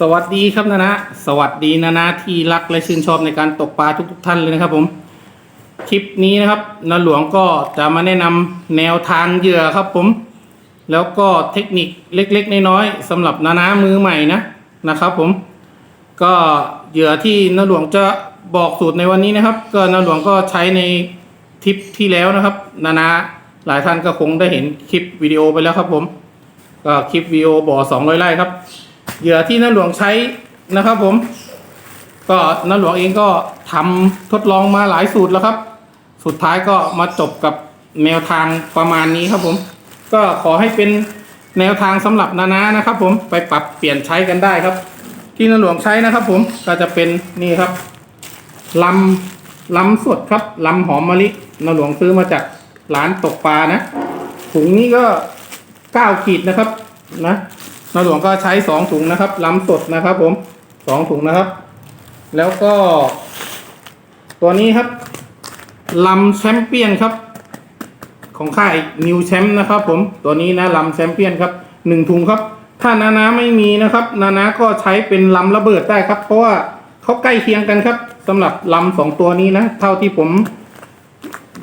สวัสดีครับนะนะสวัสดีนะนะที่รักและชื่นชอบในการตกปลาทุกๆท่านเลยนะครับผมคลิปนี้นะครับนาหลวงก็จะมาแนะนำแนวทางเหยื่อครับผม แล้วก็เทคนิคเล็กๆน้อยๆสำหรับนานามือใหม่นะนะครับ ผม ก็เหยื่อที่นาหลวงจะบอกสูตรในวันนี้นะครับ ก็นาหลวงก็ใช้ในทริปที่แล้วนะครับ นานาหลายท่านก็คงได้เห็นคลิปวิดีโอไปแล้วครับผมก็คลิปวิดีโอบ่อสองร้อยไร่ครับ เหยื่อที่นาหลวงใช้นะครับผม ก็นาหลวงเองก็ทำทดลองมาหลายสูตรแล้วครับ สุดท้ายก็มาจบกับแนวทางประมาณนี้ครับผม ก็ขอให้เป็นแนวทางสำหรับนานานะครับ ผมไปปรับเปลี่ยนใช้กันได้ครับ ที่นาหลวงใช้นะครับ ผมก็จะเป็นนี่ครับลำลำสดครับลำหอมมะลินาหลวงซื้อมาจากร้านตกปลานะถุงนี้ก็เก้าขีดนะครับนะ นาหลวงก็ใช้สองถุงนะครับลำสดนะครับ ผมสองถุงนะครับ แล้วก็ ตัวนี้ครับลำแชมเปี้ยนครับ ของค่ายนิวแชมป์นะครับ ผมตัวนี้นะลำแชมเปี้ยนครับหนึ่งถุงครับ ถ้านานาไม่มีนะครับ นานาก็ใช้เป็นลำระเบิดได้ครับ เพราะว่าเขาใกล้เคียงกันครับสำหรับลำสองตัวนี้นะเท่าที่ผม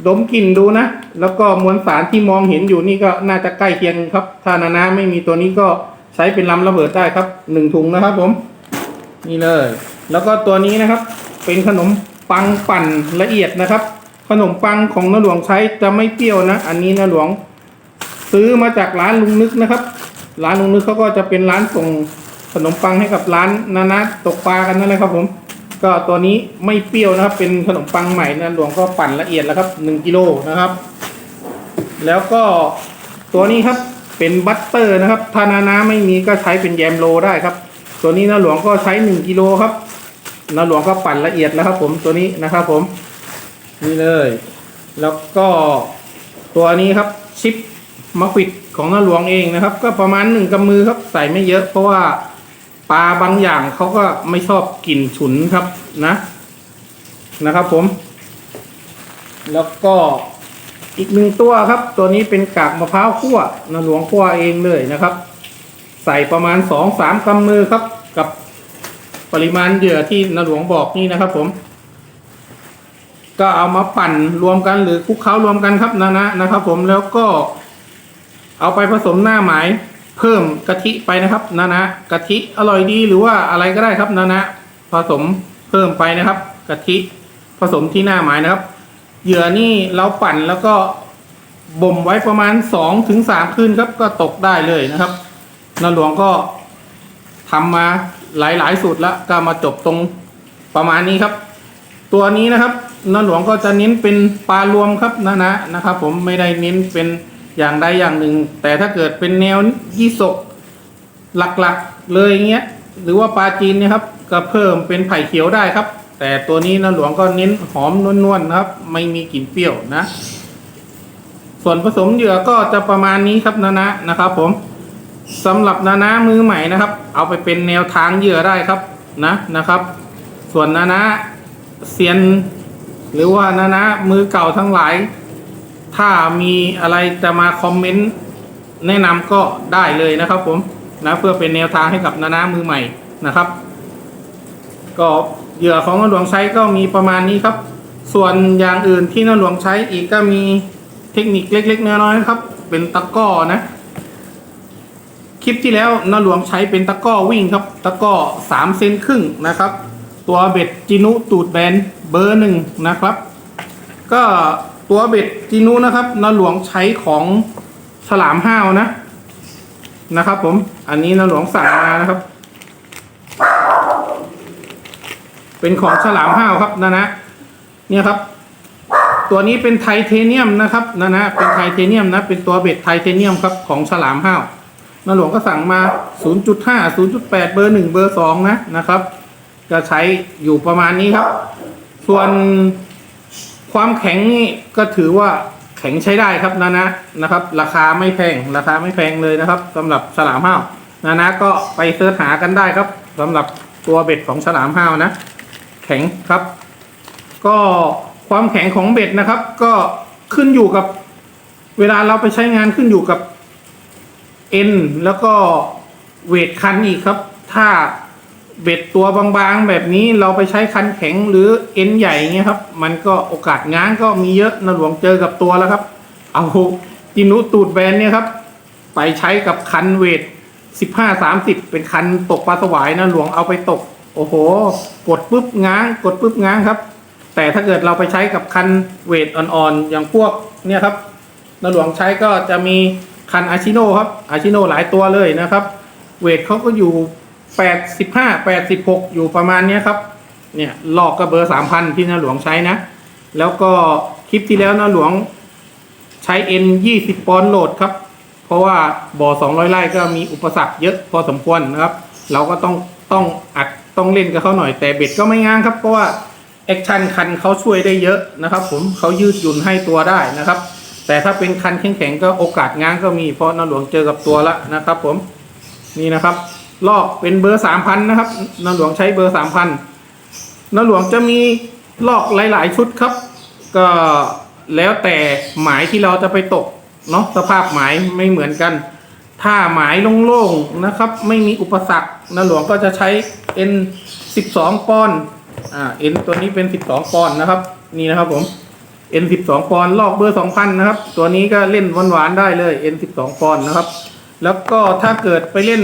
ดมกลิ่นดูนะ แล้วก็มวลสารที่มองเห็นอยู่นี่ก็น่าจะใกล้เคียงครับ ถ้านานาไม่มีตัวนี้ก็ ใช้เป็นลำระเบิดได้ครับหนึ่งถุงนะครับผมนี่เลย แล้วก็ตัวนี้นะครับ เป็นขนมปังปั่นละเอียดนะครับ ขนมปังของน้าหลวงใช้จะไม่เปรี้ยวนะ อันนี้น้าหลวง ซื้อมาจากร้านลุงนึกนะครับ ร้านลุงนึกเขาก็จะเป็นร้านส่งขนมปังให้กับร้านนานาตกปลากันนั่นเลยครับผม ก็ตัวนี้ไม่เปรี้ยวนะครับ เป็นขนมปังใหม่นะหลวงก็ปั่นละเอียดแล้วครับหนึ่งกิโลนะครับ แล้วก็ตัวนี้ครับ เป็นบัตเตอร์นะครับถ้านานาไม่มีก็ใช้เป็นแยมโลได้ครับ ตัวนี้นาหลวงก็ใช้หนึ่งกิโลครับนาหลวงก็ปั่นละเอียดแล้วครับผมตัวนี้นะครับผมนี่เลย แล้วก็ตัวนี้ครับชิปมะขวิดของนาหลวงเองนะครับ ก็ประมาณหนึ่งกำมือครับใส่ไม่เยอะ เพราะว่าปลาบางอย่างเขาก็ไม่ชอบกลิ่นฉุนครับนะนะครับผม แล้วก็ อีกหนึ่งตัวครับ ตัวนี้เป็นกากมะพร้าวคั่วนาหลวงคั่วเองเลยนะครับ ใส่ประมาณสองสามกำมือครับ กับปริมาณเหยื่อที่นาหลวงบอกนี่นะครับ ผม ก็เอามาปั่นรวมกันหรือคลุกเคล้ารวมกันครับนะนะนะครับ ผมแล้วก็เอาไปผสมหน้าหมายเพิ่มกะทิไปนะครับนะนะกะทิอร่อยดีหรือว่าอะไรก็ได้ครับนะนะผสมเพิ่มไปนะครับกะทิผสมที่หน้าหมายนะครับ เหยื่อนี่เราปั่นแล้วก็บ่มไว้ประมาณสองถึงสามคืนครับก็ตกได้เลยนะครับนาหลวงก็ทำมาหลายๆสูตรแล้วก็มาจบตรงประมาณนี้ครับ ตัวนี้นะครับนาหลวงก็จะเน้นเป็นปลารวมครับนะนะนะครับ ผมไม่ได้เน้นเป็นอย่างใดอย่างหนึ่ง แต่ถ้าเกิดเป็นแนวยี่สกหลักๆเลยเงี้ย หรือว่าปลาจีนเนี่ยครับ ก็เพิ่มเป็นไผ่เขียวได้ครับ แต่ตัวนี้นาหลวงก็เน้นหอมนวลๆนะครับ ไม่มีกลิ่นเปรี้ยวนะ ส่วนผสมเหยื่อก็จะประมาณนี้ครับนะนะนะครับ ผมสำหรับนานามือใหม่นะครับ เอาไปเป็นแนวทางเหยื่อได้ครับนะนะครับ ส่วนนานะเซียน หรือว่านานะมือเก่าทั้งหลาย ถ้ามีอะไรจะมาคอมเมนต์แนะนำก็ได้เลยนะครับ ผมนะเพื่อเป็นแนวทางให้กับนานะมือใหม่นะครับ ก็ เหยื่อของนหลวงใช้ก็มีประมาณนี้ครับ ส่วนอย่างอื่นที่นหลวงใช้อีกก็มีเทคนิคเล็กๆน้อยๆครับ เป็นตะก้อนะ คลิปที่แล้วนหลวงใช้เป็นตะก้อวิ่งครับ ตะก้อสามเซนครึ่งนะครับ ตัวเบ็ดจินุตูดแบนเบอร์หนึ่งนะครับ ก็ตัวเบ็ดจินุนะครับนหลวงใช้ของฉลามห้าวนะนะครับผม อันนี้นหลวงสั่งมานะครับ เป็นของฉลามห้าวครับนะนะเนี่ยครับ ตัวนี้เป็นไทเทเนียมนะครับนะนะเป็นไทเทเนียมนะ เป็นตัวเบ็ดไทเทเนียมครับของฉลามห้าวนาหลวงก็สั่งมา 0.5 0.8 เบอร์ 1 เบอร์ 2 นะนะครับ จะใช้อยู่ประมาณนี้ครับ ส่วนความแข็งนี่ก็ถือว่าแข็งใช้ได้ครับนะนะนะครับ ราคาไม่แพงราคาไม่แพงเลยนะครับสำหรับฉลามห้าวนะนะก็ไปเสิร์ชหากันได้ครับสำหรับตัวเบ็ดของฉลามห้าวนะ แข็งครับ ก็ความแข็งของเบ็ดนะครับ ก็ขึ้นอยู่กับเวลาเราไปใช้งานขึ้นอยู่กับเอ็นแล้วก็เวทคันอีกครับ ถ้าเบ็ดตัวบางๆ แบบนี้เราไปใช้คันแข็งหรือเอ็นใหญ่เงี้ยครับ มันก็โอกาสง้างก็มีเยอะนหลวงเจอกับตัวแล้วครับ เอาจินุตูดแบนเนี่ยครับ ไปใช้กับคันเวทสิบห้าสามสิบเป็นคันตกปลาสวายนะหลวงเอาไปตก โอ้โห กดปุ๊บง้าง กดปุ๊บง้างครับ แต่ถ้าเกิดเราไปใช้กับคันเวทอ่อนๆ อย่างพวกเนี่ยครับนหลวงใช้ก็จะมีคันอาชิโนครับอาชิโนหลายตัวเลยนะครับ เวทเขาก็อยู่แปดสิบห้าแปดสิบหกอยู่ประมาณเนี้ยครับ เนี่ยลอกก็เบอร์สามพันที่นหลวงใช้นะ แล้วก็คลิปที่แล้วนหลวงใช้เอ็นยี่สิบปอนด์โหลดครับ เพราะว่าบ่อสองร้อยไร่ก็มีอุปสรรคเยอะพอสมควรนะครับ เราก็ต้องต้องอัด ต้องเล่นกับเขาหน่อยแต่เบ็ดก็ไม่ง้างครับ เพราะว่าแอคชั่นคันเขาช่วยได้เยอะนะครับ ผมเขายืดหยุ่นให้ตัวได้นะครับ แต่ถ้าเป็นคันแข็งๆก็โอกาสง้างก็มีเพราะนหลวงเจอกับตัวละนะครับ ผมนี่นะครับลอกเป็นเบอร์สามพันนะครับนหลวงใช้เบอร์สามพันนหลวงจะมีลอกหลาย ๆ ชุดครับ ก็แล้วแต่หมายที่เราจะไปตกเนาะสภาพหมายไม่เหมือนกัน ถ้าหมายโล่งๆนะครับ ไม่มีอุปสรรคนหลวงก็จะใช้ N 12ปอนด์อ่า N ตัวนี้เป็น12ปอนด์นะครับ นี่นะครับผม N 12ปอนด์ลอกเบอร์2,000นะครับ ตัวนี้ก็เล่นหวานๆได้เลย N 12ปอนด์นะครับ แล้วก็ถ้าเกิดไปเล่น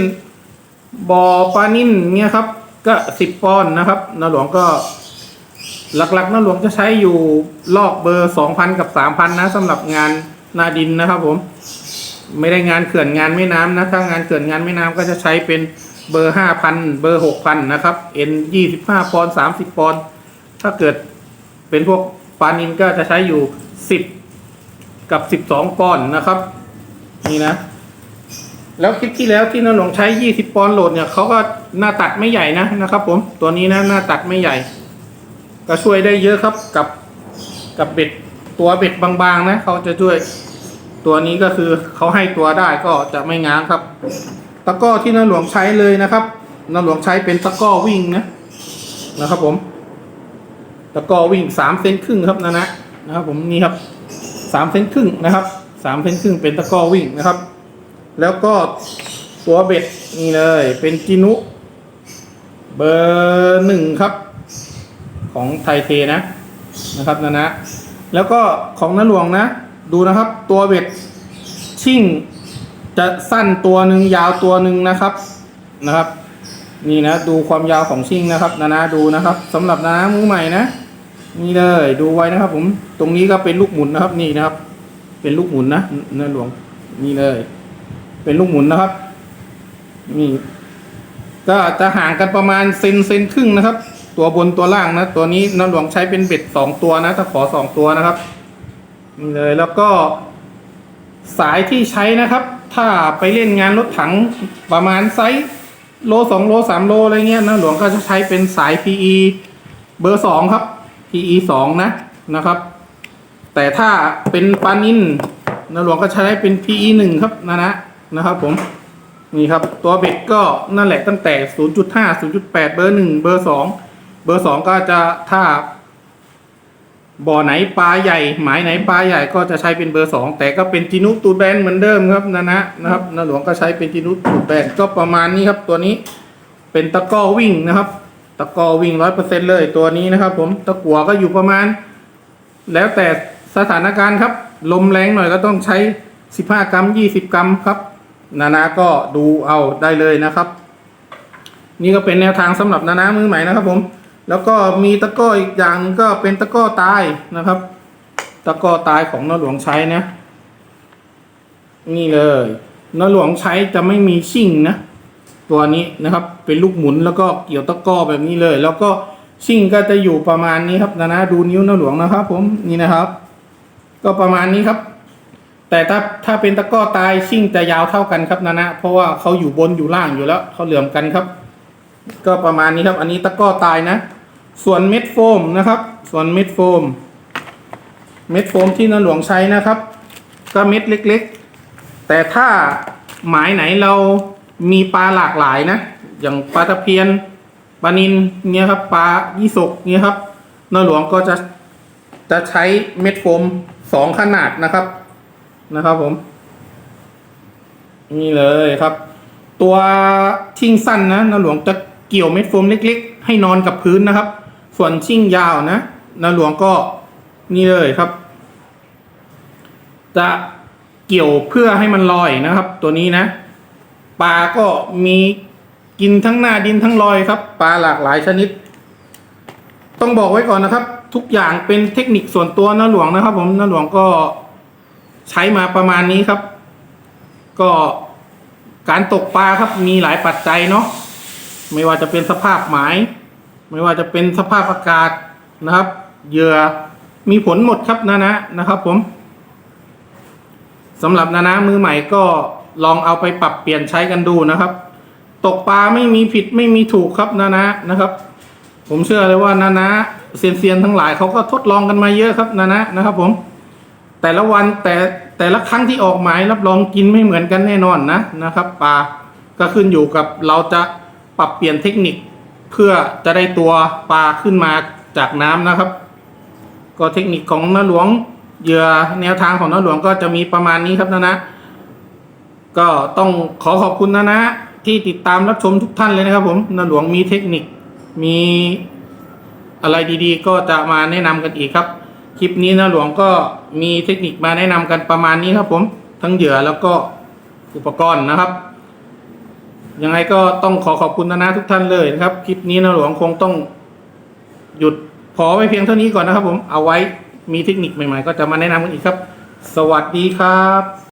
บอปลานิ่นเงี้ยครับ ก็10ปอนด์นะครับนหลวงก็หลักๆนหลวงจะใช้อยู่ลอกเบอร์2,000กับ3,000นะสำหรับงานนาดินนะครับผม ไม่ได้งานเขื่อนงานแม่น้ำนะถ้างานเขื่อนงานแม่น้ำก็จะใช้เป็นเบอร์5,000เบอร์6,000นนะครับ N 25ปอนด์30ปอนถ้าเกิดเป็นพวกปานินก็จะใช้อยู่10กับ12ปอนด์นนะครับ นี่นะ แล้วคลิปที่แล้วที่นหลวงใช้20ปอนโหลดเนี่ยเขาก็หน้าตัดไม่ใหญ่นะนะครับผมตัวนี้นะหน้าตัดไม่ใหญ่ ก็ช่วยได้เยอะครับกับกับเบ็ดตัวเบ็ดบางๆนะเขาจะช่วย ตัวนี้ก็คือเขาให้ตัวได้ก็จะไม่ง้างครับ ตะก้อที่นหลวงใช้เลยนะครับนหลวงใช้เป็นตะก้อวิ่งนะนะครับ ผม ตะก้อวิ่งสามเซนครึ่งครับนะนะนะครับ ผมนี่ครับสามเซนครึ่งนะครับสามเซนครึ่งเป็นตะก้อวิ่งนะครับ แล้วก็ตัวเบ็ดนี่เลย เป็นจินุ เบอร์หนึ่งครับ ของไทเทนะนะครับนะนะ แล้วก็ของน้าหลวงนะ ดูนะครับ ตัวเบ็ดชิ่ง จะสั้นตัวหนึ่งยาวตัวหนึ่งนะครับนะครับ นี่นะดูความยาวของชิ่งนะครับนานาดูนะครับสำหรับนานามือใหม่นะนี่เลยดูไว้นะครับ ผมตรงนี้ก็เป็นลูกหมุนนะครับนี่นะครับ เป็นลูกหมุนนะนาหลวงนี่เลย เป็นลูกหมุนนะครับนี่ก็จะห่างกันประมาณเซนเซนครึ่งนะครับ ตัวบนตัวล่างนะ ตัวนี้น้ำหลวงใช้เป็นเบ็ดสองตัวนะถ้าขอสองตัวนะครับ นี่เลยแล้วก็สายที่ใช้นะครับ ถ้าไปเล่นงานรถถังประมาณไซส์โลสองโลสามโลอะไรเงี้ยน้ำหลวงก็จะใช้เป็นสาย PE เบอร์สองครับ PE สองนะนะครับ แต่ถ้าเป็นปานินน้ำหลวงก็ใช้เป็น PE หนึ่งครับนะนะนะครับผมนี่ครับตัวเบ็ดก็นั่นแหละตั้งแต่ 0.5 0.8 เบอร์ 1 เบอร์ 2 เบอร์ 2 ก็จะถ้า บ่อไหนปลาใหญ่ หมายไหนปลาใหญ่ก็จะใช้เป็นเบอร์2แต่ก็เป็นจินุตูดแบนเหมือนเดิมครับนะนะนะครับนาหลวงก็ใช้เป็นจินุตูดแบนก็ประมาณนี้ครับ ตัวนี้เป็นตะกอวิ่งนะครับ ตะกอวิ่งร้อยเปอร์เซ็นเลยตัวนี้นะครับ ผมตะกัวก็อยู่ประมาณ แล้วแต่สถานการณ์ครับ ลมแรงหน่อยก็ต้องใช้15กรัม20กรัมครับ นานาก็ดูเอาได้เลยนะครับ นี่ก็เป็นแนวทางสำหรับนานามือใหม่นะครับผม แล้วก็มีตะก้ออีกอย่างก็เป็นตะก้อตายนะครับ ตะก้อตายของนหลวงใช้นะ นี่เลยนหลวงใช้จะไม่มีชิ่งนะ ตัวนี้นะครับ เป็นลูกหมุนแล้วก็เกี่ยวตะก้อแบบนี้เลย แล้วก็ชิ่งก็จะอยู่ประมาณนี้ครับนานาดูนิ้วนหลวงนะครับ ผมนี่นะครับ ก็ประมาณนี้ครับ แต่ถ้าถ้าเป็นตะก้อตายชิ่งจะยาวเท่ากันครับนะนะเพราะว่าเขาอยู่บนอยู่ล่างอยู่แล้วเขาเหลื่อมกันครับ ก็ประมาณนี้ครับ อันนี้ตะก้อตายนะ ส่วนเม็ดโฟมนะครับ ส่วนเม็ดโฟม เม็ดโฟมที่นหลวงใช้นะครับ ก็เม็ดเล็กๆ แต่ถ้าหมายไหนเรามีปลาหลากหลายนะ อย่างปลาตะเพียนปลานินเงี้ยครับปลายี่สกเงี้ยครับนหลวงก็จะจะใช้เม็ดโฟมสองขนาดนะครับนะครับผมนี่เลยครับ ตัวชิงสั้นนะนหลวงจะเกี่ยวเม็ดโฟมเล็ก ๆ ให้นอนกับพื้นนะครับ ส่วนชิ่งยาวนะนาหลวงก็นี่เลยครับ จะเกี่ยวเพื่อให้มันลอยนะครับ ตัวนี้นะปลาก็มีกินทั้งหน้าดินทั้งลอยครับปลาหลากหลายชนิด ต้องบอกไว้ก่อนนะครับ ทุกอย่างเป็นเทคนิคส่วนตัวนาหลวงนะครับ ผมนาหลวงก็ใช้มาประมาณนี้ครับ ก็การตกปลาครับมีหลายปัจจัยเนาะไม่ว่าจะเป็นสภาพหมาย ไม่ว่าจะเป็นสภาพอากาศนะครับ เหยื่อมีผลหมดครับนะนะนะครับ ผมสำหรับนานะมือใหม่ก็ลองเอาไปปรับเปลี่ยนใช้กันดูนะครับ ตกปลาไม่มีผิดไม่มีถูกครับนานะนะครับ ผมเชื่อเลยว่านานะเซียนเซียนๆทั้งหลายเขาก็ทดลองกันมาเยอะครับนานะนะครับ ผม แต่ละวันแต่แต่ละครั้งที่ออกหมายรับรองกินไม่เหมือนกันแน่นอนนะนะครับปลาก็ขึ้นอยู่กับเราจะปรับเปลี่ยนเทคนิค เพื่อจะได้ตัวปลาขึ้นมาจากน้ำนะครับ ก็เทคนิคของน้าหลวงเหยื่อแนวทางของน้าหลวงก็จะมีประมาณนี้ครับนะนะ ก็ต้องขอขอบคุณนะนะ ที่ติดตามรับชมทุกท่านเลยนะครับ ผมน้าหลวงมีเทคนิคมีอะไรดีๆ ก็จะมาแนะนำกันอีกครับ คลิปนี้นะหลวงก็มีเทคนิคมาแนะนำกันประมาณนี้ครับ ผม ทั้งเหยื่อแล้วก็อุปกรณ์นะครับ ยังไงก็ต้องขอขอบคุณนะนะทุกท่านเลยนะครับ คลิปนี้นะหลวงคงต้องหยุดพอไว้เพียงเท่านี้ก่อนนะครับผมเอาไว้มีเทคนิคใหม่ๆ ก็จะมาแนะนำกันอีกครับ สวัสดีครับ